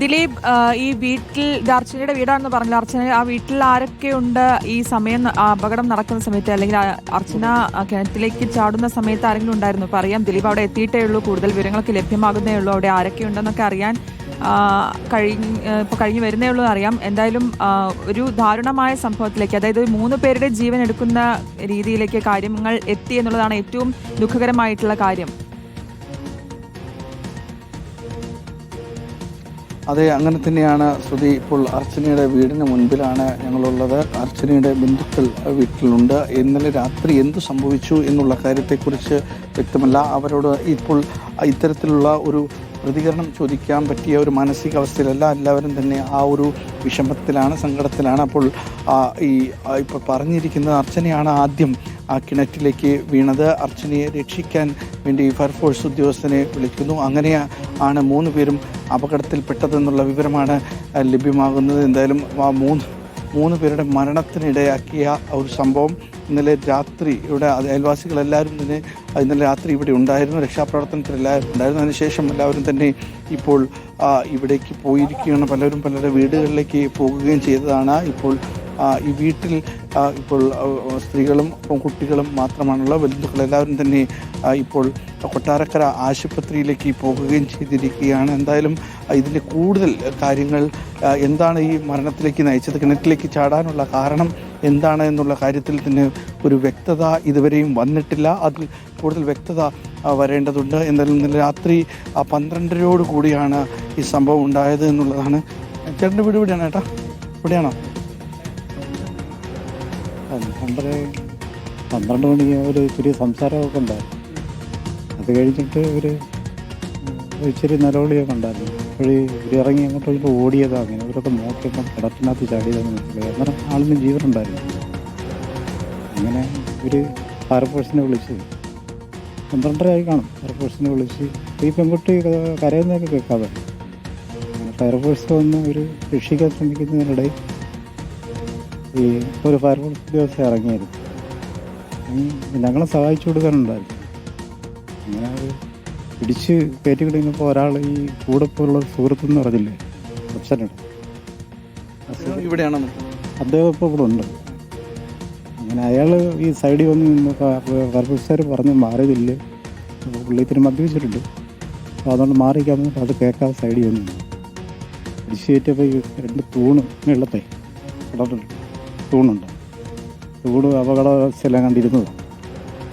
ദിലീപ് ഈ വീട്ടിൽ അർച്ചനയുടെ വീടാണെന്ന് പറഞ്ഞു അർച്ചന ആ വീട്ടിൽ ആരൊക്കെയുണ്ട്? ഈ സമയം അപകടം നടക്കുന്ന സമയത്ത് അല്ലെങ്കിൽ അർച്ചന കിണറ്റിലേക്ക് ചാടുന്ന സമയത്ത് ആരെങ്കിലും ഉണ്ടായിരുന്നു? ഇപ്പൊ അറിയാം ദിലീപ് അവിടെ എത്തിയിട്ടേ ഉള്ളൂ. കൂടുതൽ വിവരങ്ങളൊക്കെ ലഭ്യമാകുന്നേ ഉള്ളൂ. അവിടെ ആരൊക്കെയുണ്ടെന്നൊക്കെ അറിയാൻ കഴിഞ്ഞ് ഇപ്പൊ കഴിഞ്ഞു വരുന്നേ ഉള്ളൂ അറിയാം. എന്തായാലും ഒരു ദാരുണമായ സംഭവത്തിലേക്ക് അതായത് മൂന്ന് പേരുടെ ജീവൻ എടുക്കുന്ന രീതിയിലേക്ക് കാര്യങ്ങൾ എത്തി എന്നുള്ളതാണ് ഏറ്റവും ദുഃഖകരമായിട്ടുള്ള കാര്യം. അതെ അങ്ങനെ തന്നെയാണ് ശ്രുതി. ഇപ്പോൾ അർച്ചനയുടെ വീടിന് മുൻപിലാണ് ഞങ്ങളുള്ളത്. അർച്ചനയുടെ ബന്ധുക്കൾ വീട്ടിലുണ്ട്. ഇന്നലെ രാത്രി എന്ത് സംഭവിച്ചു എന്നുള്ള കാര്യത്തെക്കുറിച്ച് വ്യക്തമല്ല. അവരോട് ഇപ്പോൾ ഇത്തരത്തിലുള്ള ഒരു പ്രതികരണം ചോദിക്കാൻ പറ്റിയ ഒരു മാനസികാവസ്ഥയിലല്ല എല്ലാവരും തന്നെ ആ ഒരു വിഷമത്തിലാണ് സങ്കടത്തിലാണ്. അപ്പോൾ ഈ ഇപ്പോൾ പറഞ്ഞിരിക്കുന്നത് അർച്ചനയാണ് ആദ്യം ആ കിണറ്റിലേക്ക് വീണത്. അർച്ചനയെ രക്ഷിക്കാൻ വേണ്ടി ഫയർഫോഴ്സ് ഉദ്യോഗസ്ഥനെ വിളിക്കുന്നു. അങ്ങനെ ആണ് മൂന്ന് പേരും അപകടത്തിൽപ്പെട്ടതെന്നുള്ള വിവരമാണ് ലഭ്യമാകുന്നത്. എന്തായാലും ആ മൂന്ന് മൂന്ന് പേരുടെ മരണത്തിനിടയാക്കിയ ഒരു സംഭവം ഇന്നലെ രാത്രി ഇവിടെ അയൽവാസികളെല്ലാവരും തന്നെ ഇന്നലെ രാത്രി ഇവിടെ ഉണ്ടായിരുന്നു രക്ഷാപ്രവർത്തനത്തിൽ എല്ലാവരും ഉണ്ടായിരുന്നു അതിനുശേഷം എല്ലാവരും തന്നെ ഇപ്പോൾ ഇവിടേക്ക് പോയിരിക്കുകയാണ്. പലരും പലരുടെ വീടുകളിലേക്ക് പോകുകയും ചെയ്തതാണ്. ഇപ്പോൾ ഈ വീട്ടിൽ ഇപ്പോൾ സ്ത്രീകളും കുട്ടികളും മാത്രമാണുള്ള ബന്ധുക്കൾ. എല്ലാവരും തന്നെ ഇപ്പോൾ കൊട്ടാരക്കര ആശുപത്രിയിലേക്ക് പോകുകയും ചെയ്തിരിക്കുകയാണ്. എന്തായാലും ഇതിന്റെ കൂടുതൽ കാര്യങ്ങൾ എന്താണ് ഈ മരണത്തിലേക്ക് നയിച്ചത്? കിണറ്റിലേക്ക് ചാടാനുള്ള കാരണം എന്താണ് എന്നുള്ള കാര്യത്തിൽ തന്നെ ഒരു വ്യക്തത ഇതുവരെയും വന്നിട്ടില്ല. അതിൽ കൂടുതൽ വ്യക്തത വരേണ്ടതുണ്ട്. എന്തായാലും ഇന്നലെ രാത്രി പന്ത്രണ്ടരയോട് കൂടിയാണ് ഈ സംഭവം ഉണ്ടായത് എന്നുള്ളതാണ്. ചേട്ടന്റെ വീട് ഇവിടെയാണ് ഏട്ടാ? ഇവിടെയാണോ? പന്ത്രണ്ടര പന്ത്രണ്ട് മണിക്ക് ഒരു ഇച്ചിരി സംസാരമൊക്കെ ഉണ്ടായിരുന്നു. അത് കഴിഞ്ഞിട്ട് ഒരു ഇച്ചിരി നിലവിളിയൊക്കെ ഉണ്ടായിരുന്നു. ഇവർ ഇറങ്ങി അങ്ങോട്ട് ഇങ്ങോട്ടും ഓടിയതാണ് അങ്ങനെ. ഇവരൊക്കെ നോക്കിയപ്പോൾ കിടത്തിനകത്ത് ചാടിയതെന്ന് മനസ്സിലായി. അന്നേരം ആളിന് ജീവനുണ്ടായിരുന്നു അങ്ങനെ ഇവർ ഫയർഫോഴ്സിനെ വിളിച്ച് പന്ത്രണ്ടരയായി കാണും. ഫയർഫോഴ്സിനെ വിളിച്ച് ഈ പെൺകുട്ടി കരയുന്നതൊക്കെ കേൾക്കാതെ ഫയർഫോഴ്സ് വന്ന് ഒരു രക്ഷിക്കാൻ ശ്രമിക്കുന്നതിനിടയിൽ ഈ ഒരു ഫയർഫോഴ്സ് ഉദ്യോഗസ്ഥ ഇറങ്ങിയായിരുന്നു ഇറങ്ങി ഞങ്ങളെ സഹായിച്ചു കൊടുക്കാനുണ്ടായിരുന്നു. അങ്ങനെ അത് പിടിച്ച് കയറ്റി കഴിഞ്ഞപ്പോൾ ഒരാൾ ഈ കൂടെ പോലുള്ള സുഹൃത്തെന്ന് പറഞ്ഞില്ലേ അച്ഛനുണ്ട്. ഇവിടെയാണോ? അദ്ദേഹം ഇപ്പോൾ ഇവിടെ ഉണ്ട്. അങ്ങനെ അയാൾ ഈ സൈഡിൽ വന്ന് നിന്ന് ഫയർഫോഴ്സുകാർ പറഞ്ഞ് മാറിയതില്ല പുള്ളി ഇത്തിരി മദ്യപിച്ചിട്ടുണ്ട്. അപ്പോൾ അതുകൊണ്ട് മാറിക്കാൻ അത് കേൾക്കാതെ സൈഡിൽ വന്നു. പിടിച്ച് കയറ്റിയപ്പോൾ ഈ രണ്ട് തൂണ് വെള്ളത്തെ കിടന്നിട്ടുണ്ട് തൂണുണ്ട്. തൂണ് അപകടാവസ്ഥയെല്ലാം കണ്ടിരുന്നതാണ്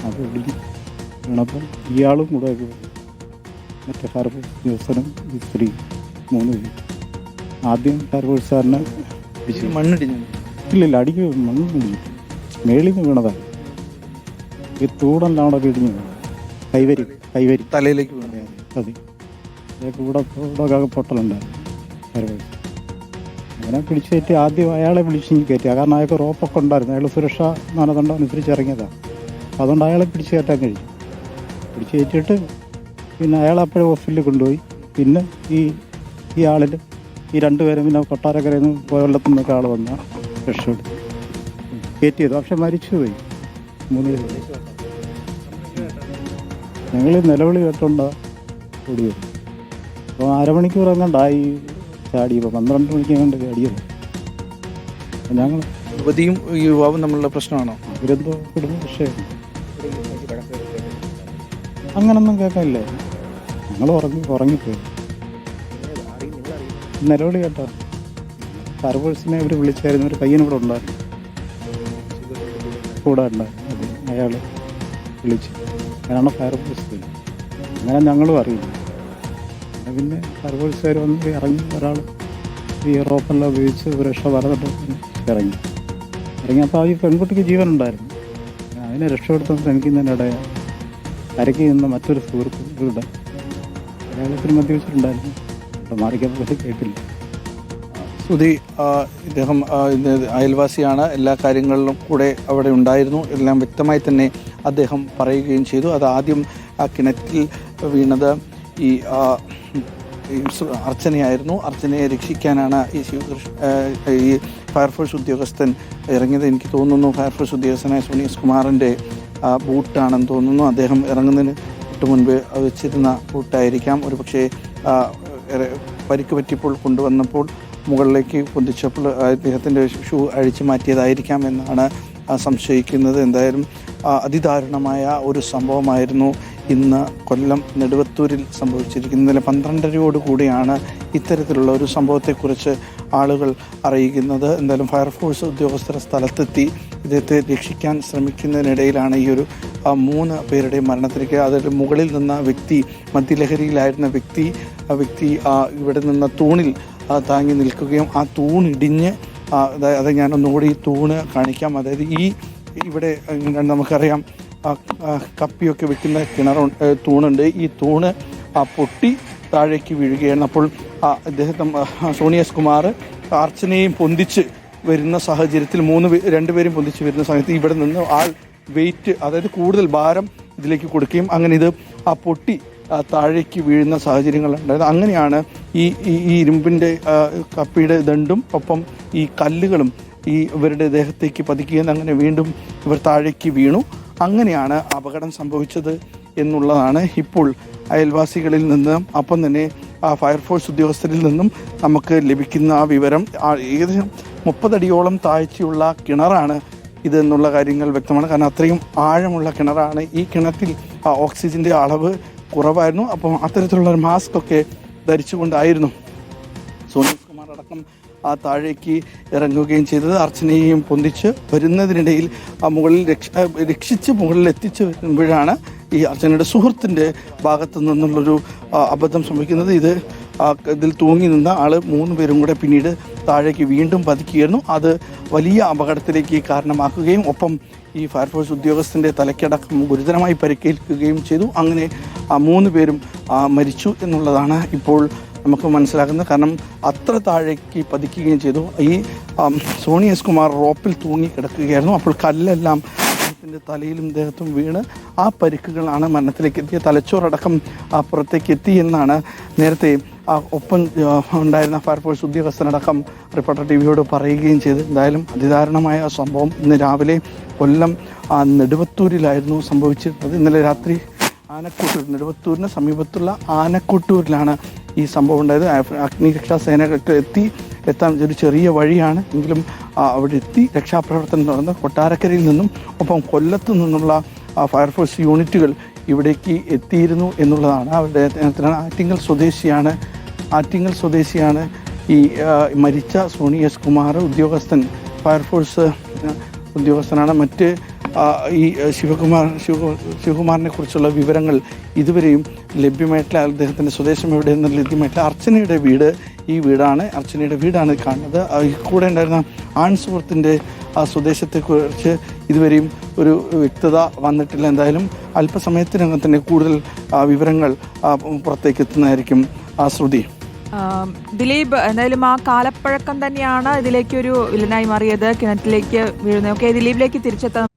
അത് വീണപ്പം ഇയാളും കൂടെ മറ്റേ ഫയർഫോഴ്സ് ഉദ്യോഗസ്ഥനും ഈ സ്ത്രീ മൂന്ന് പേര്. ആദ്യം ഫയർഫോഴ്സുകാരനെ പിടിച്ചു മണ്ണിടിഞ്ഞു. ഇല്ലില്ല അടിക്ക് മണ്ണ് കുടിച്ചു മേളിൽ നിന്ന് വീണതാണ്. ഈ തൂടെല്ലാം അവിടെ ഇടിഞ്ഞു കൈവരി കൈവരി. തലയിലേക്ക് വീണത് അതേ. കൂടെ കൂടെ പൊട്ടലുണ്ടായിരുന്നു ഫയർഫോഴ്സ് അങ്ങനെ പിടിച്ചു കയറ്റി ആദ്യം അയാളെ വിളിച്ച് കയറ്റി. കാരണം അയാൾക്ക് റോപ്പൊക്കെ ഉണ്ടായിരുന്നു. അയാൾ സുരക്ഷാ മാനദണ്ഡം അനുസരിച്ച് ഇറങ്ങിയതാണ് അതുകൊണ്ട് അയാളെ പിടിച്ചു കയറ്റാൻ കഴിഞ്ഞു പിടിച്ചു കയറ്റിയിട്ട് പിന്നെ അയാൾ അപ്പോഴും ഹോസ്പിറ്റലിൽ കൊണ്ടുപോയി. പിന്നെ ഈ ഈ ആളിൽ ഈ രണ്ടുപേരും പിന്നെ കൊട്ടാരക്കരയിൽ നിന്ന് കൊല്ലത്തു നിന്നൊക്കെ ആൾ വന്ന രക്ഷപ്പെട്ടു. കയറ്റിയത് പക്ഷെ മരിച്ചുപോയി. മൂന്ന് ഞങ്ങൾ നിലവിളി കേട്ടോണ്ടാ ഓടിയത് അപ്പോൾ അരമണിക്കൂർ എങ്ങാണ്ടായി ചാടിയപ്പോൾ പന്ത്രണ്ട് മണിക്ക് കണ്ട് ചാടിയത്. ഞങ്ങൾ യുവതിയും യുവാവും നമ്മളുടെ പ്രശ്നമാണോ? അവരെന്തോ കുടുംബ വിഷയമാണ് അങ്ങനൊന്നും കേൾക്കാനില്ലേ? ഞങ്ങൾ ഉറങ്ങി ഉറങ്ങിപ്പോയി. നിലവിളി കേട്ടോ. സർവേഴ്സിനെ ഇവർ വിളിച്ചായിരുന്നു. ഒരു പയ്യൻ ഇവിടെ ഉണ്ടായിരുന്നു. കൂടെ ഉണ്ടായിരുന്നു അയാൾ വിളിച്ചു. അയാളാണ് ഫയർഫോഴ്സ് അങ്ങനെ ഞങ്ങളും അറിയില്ല പിന്നെ ഫയർഫോഴ്സുകാർ വന്ന് ഇറങ്ങി ഒരാൾ ഈ റോപ്പെല്ലാം ഉപയോഗിച്ച് രക്ഷ പറഞ്ഞിട്ട് ഇറങ്ങി. ഇറങ്ങിയപ്പോൾ ഈ പെൺകുട്ടിക്ക് ജീവൻ ഉണ്ടായിരുന്നു. അതിനെ രക്ഷപ്പെടുത്താൻ ശ്രമിക്കുന്നതിനിടെ കരയ്ക്ക് നിന്ന മറ്റൊരു സുഹൃത്ത് ഇവിടെ അയാളത്തിന് മദ്യപിച്ചിട്ടുണ്ടായിരുന്നു. അപ്പോൾ മാറിക്കപ്പോൾ കേട്ടില്ല. സുധി ഇദ്ദേഹം അയൽവാസിയാണ്. എല്ലാ കാര്യങ്ങളിലും കൂടെ അവിടെ ഉണ്ടായിരുന്നു. എല്ലാം വ്യക്തമായി തന്നെ അദ്ദേഹം പറയുകയും ചെയ്തു. അത് ആദ്യം ആ കിണറ്റിൽ വീണത് ഈ അർച്ചനയായിരുന്നു. അർച്ചനയെ രക്ഷിക്കാനാണ് ഈ ശിവകൃഷ്ണ ഈ ഫയർഫോഴ്സ് ഉദ്യോഗസ്ഥൻ ഇറങ്ങിയത്. എനിക്ക് തോന്നുന്നു ഫയർഫോഴ്സ് ഉദ്യോഗസ്ഥനായ സുനീഷ് കുമാറിന്റെ ബൂട്ടാണെന്ന് തോന്നുന്നു. അദ്ദേഹം ഇറങ്ങുന്നതിന് തൊട്ട് മുൻപ് വെച്ചിരുന്ന ബൂട്ടായിരിക്കാം. ഒരു പക്ഷേ പരിക്ക് പറ്റിയപ്പോൾ കൊണ്ടുവന്നപ്പോൾ മുകളിലേക്ക് പൊന്തിച്ചപ്പോൾ അദ്ദേഹത്തിന്റെ ഷൂ അഴിച്ചു മാറ്റിയതായിരിക്കാം എന്നാണ് സംശയിക്കുന്നത്. എന്തായാലും അതിദാരുണമായ ഒരു സംഭവമായിരുന്നു ഇന്ന് കൊല്ലം നെടുവത്തൂരിൽ സംഭവിച്ചിരിക്കുന്നത് ഇന്നലെ പന്ത്രണ്ടരയോട് കൂടിയാണ് ഇത്തരത്തിലുള്ള ഒരു സംഭവത്തെക്കുറിച്ച് ആളുകൾ അറിയിക്കുന്നത്. എന്തായാലും ഫയർഫോഴ്സ് ഉദ്യോഗസ്ഥർ സ്ഥലത്തെത്തി ഇദ്ദേഹത്തെ രക്ഷിക്കാൻ ശ്രമിക്കുന്നതിനിടയിലാണ് ഈ ഒരു മൂന്ന് പേരുടെ മരണത്തിലേക്ക് അതിൽ മുകളിൽ നിന്ന വ്യക്തി മദ്യലഹരിയിലായിരുന്ന വ്യക്തി ആ വ്യക്തി ആ, ഇവിടെ നിന്ന തൂണിൽ താങ്ങി നിൽക്കുകയും ആ തൂണിടിഞ്ഞ് അത് ഈ തൂണ് കാണിക്കാം. അതായത് ഈ ഇവിടെ നമുക്കറിയാം കപ്പിയൊക്കെ വെക്കുന്ന കിണർ തൂണുണ്ട്. ഈ തൂണ് ആ പൊട്ടി താഴേക്ക് വീഴുകയാണ്. അപ്പോൾ ആ അദ്ദേഹത്തെ സോണി എസ് കുമാർ അർച്ചനയും പൊന്തിച്ച് വരുന്ന സാഹചര്യത്തിൽ മൂന്ന് രണ്ടുപേരും പൊന്തിച്ച് വരുന്ന സമയത്ത് ഇവിടെ നിന്ന് ആൾ വെയിറ്റ് അതായത് കൂടുതൽ ഭാരം ഇതിലേക്ക് കൊടുക്കുകയും അങ്ങനെ ഇത് ആ പൊട്ടി താഴേക്ക് വീഴുന്ന സാഹചര്യങ്ങൾ സാഹചര്യങ്ങളുണ്ടായത് അങ്ങനെയാണ് ഈ ഈ ഇരുമ്പിന്റെ കപ്പിയുടെ ദണ്ടും ഒപ്പം ഈ കല്ലുകളും ഈ ഇവരുടെ ദേഹത്തേക്ക് പതിക്കുകയും അങ്ങനെ വീണ്ടും ഇവർ താഴേക്ക് വീണു. അങ്ങനെയാണ് അപകടം സംഭവിച്ചത് എന്നുള്ളതാണ് ഇപ്പോൾ അയൽവാസികളിൽ നിന്നും അപ്പം തന്നെ ഫയർഫോഴ്സ് ഉദ്യോഗസ്ഥരിൽ നിന്നും നമുക്ക് ലഭിക്കുന്ന ആ വിവരം. ഏകദേശം മുപ്പതടിയോളം താഴ്ചയുള്ള കിണറാണ് ഇത് എന്നുള്ള കാര്യങ്ങൾ വ്യക്തമാണ്. കാരണം അത്രയും ആഴമുള്ള കിണറാണ്. ഈ കിണറ്റിൽ ആ ഓക്സിജന്റെ അളവ് കുറവായിരുന്നു. അപ്പം അത്തരത്തിലുള്ള ഒരു മാസ്ക് ഒക്കെ ധരിച്ചുകൊണ്ടായിരുന്നു സോനീഷ് കുമാർ അടക്കം ആ താഴേക്ക് ഇറങ്ങുകയും ചെയ്തത്. അർച്ചനയെയും പൊന്തിച്ച് വരുന്നതിനിടയിൽ ആ മുകളിൽ രക്ഷ രക്ഷിച്ച് മുകളിൽ എത്തിച്ചു വരുമ്പോഴാണ് ഈ അർച്ചനയുടെ സുഹൃത്തിന്റെ ഭാഗത്തു നിന്നുള്ളൊരു അബദ്ധം സംഭവിക്കുന്നത്. ഇത് ഇതിൽ തൂങ്ങി നിന്ന ആൾ മൂന്ന് പേരും കൂടെ പിന്നീട് താഴേക്ക് വീണ്ടും പതിക്കുകയായിരുന്നു. അത് വലിയ അപകടത്തിലേക്ക് കാരണമാക്കുകയും ഒപ്പം ഈ ഫയർഫോഴ്സ് ഉദ്യോഗസ്ഥന്റെ തലയ്ക്കടക്കം ഗുരുതരമായി പരിക്കേൽക്കുകയും ചെയ്തു. അങ്ങനെ ആ മൂന്ന് പേരും മരിച്ചു എന്നുള്ളതാണ് ഇപ്പോൾ നമുക്ക് മനസ്സിലാക്കുന്നത്. കാരണം അത്ര താഴേക്ക് പതിക്കുകയും ചെയ്തു. ഈ സോണി എസ് കുമാർ റോപ്പിൽ തൂങ്ങി കിടക്കുകയായിരുന്നു. അപ്പോൾ കല്ലെല്ലാം അദ്ദേഹത്തിന്റെ തലയിലും ദേഹത്തും വീണ് ആ പരിക്കുകളാണ് മരണത്തിലേക്ക് എത്തിയ തലച്ചോറടക്കം പുറത്തേക്ക് എത്തി എന്നാണ് നേരത്തെ ഒപ്പം ഉണ്ടായിരുന്ന ഫയർഫോഴ്സ് ഉദ്യോഗസ്ഥനടക്കം റിപ്പോർട്ടർ ടി വിയോട് പറയുകയും ചെയ്തു. എന്തായാലും അതിദാരുണമായ സംഭവം ഇന്ന് രാവിലെ കൊല്ലം നെടുവത്തൂരിലായിരുന്നു സംഭവിച്ചിരുന്നത്. ഇന്നലെ രാത്രി ആനക്കൂട്ടൂർ നെടുവത്തൂരിന് സമീപത്തുള്ള ആനക്കൂട്ടൂരിലാണ് ഈ സംഭവം ഉണ്ടായത്. അഗ്നിരക്ഷാ സേനകൾക്ക് എത്തി എത്താൻ ഒരു ചെറിയ വഴിയാണ്. എങ്കിലും അവിടെ എത്തി. രക്ഷാപ്രവർത്തനം നടന്ന് കൊട്ടാരക്കരയിൽ നിന്നും ഒപ്പം കൊല്ലത്തു നിന്നുള്ള ഫയർഫോഴ്സ് യൂണിറ്റുകൾ ഇവിടേക്ക് എത്തിയിരുന്നു എന്നുള്ളതാണ്. അവരുടെ ആറ്റിങ്ങൽ സ്വദേശിയാണ് ആറ്റിങ്ങൽ സ്വദേശിയാണ് ഈ മരിച്ച സോണി എസ് കുമാർ ഉദ്യോഗസ്ഥൻ ഫയർഫോഴ്സ് ഉദ്യോഗസ്ഥനാണ്. മറ്റ് ഈ ശിവകുമാർ ശിവ ശിവകുമാറിനെ കുറിച്ചുള്ള വിവരങ്ങൾ ഇതുവരെയും ലഭ്യമായിട്ടില്ല. അദ്ദേഹത്തിന്റെ സ്വദേശം എവിടെയെന്ന് ലഭ്യമായിട്ടില്ല. അർച്ചനയുടെ വീട് ഈ വീടാണ്. അർച്ചനയുടെ വീടാണ് കാണുന്നത്. കൂടെ ഉണ്ടായിരുന്ന ആൺ സുഹൃത്തിന്റെ ആ സ്വദേശത്തെക്കുറിച്ച് ഇതുവരെയും ഒരു വ്യക്തത വന്നിട്ടില്ല. എന്തായാലും അല്പസമയത്തിനകം തന്നെ കൂടുതൽ വിവരങ്ങൾ പുറത്തേക്ക് എത്തുന്നതായിരിക്കും ആ ശ്രുതി. ദിലീപ് എന്തായാലും ആ കാലപ്പഴക്കം തന്നെയാണ് ഇതിലേക്ക് ഒരു വില്ലനായി മാറിയത്. കിണറ്റിലേക്ക് വീഴുന്നത്. ഓക്കെ ദിലീപിലേക്ക് തിരിച്ചെത്താൻ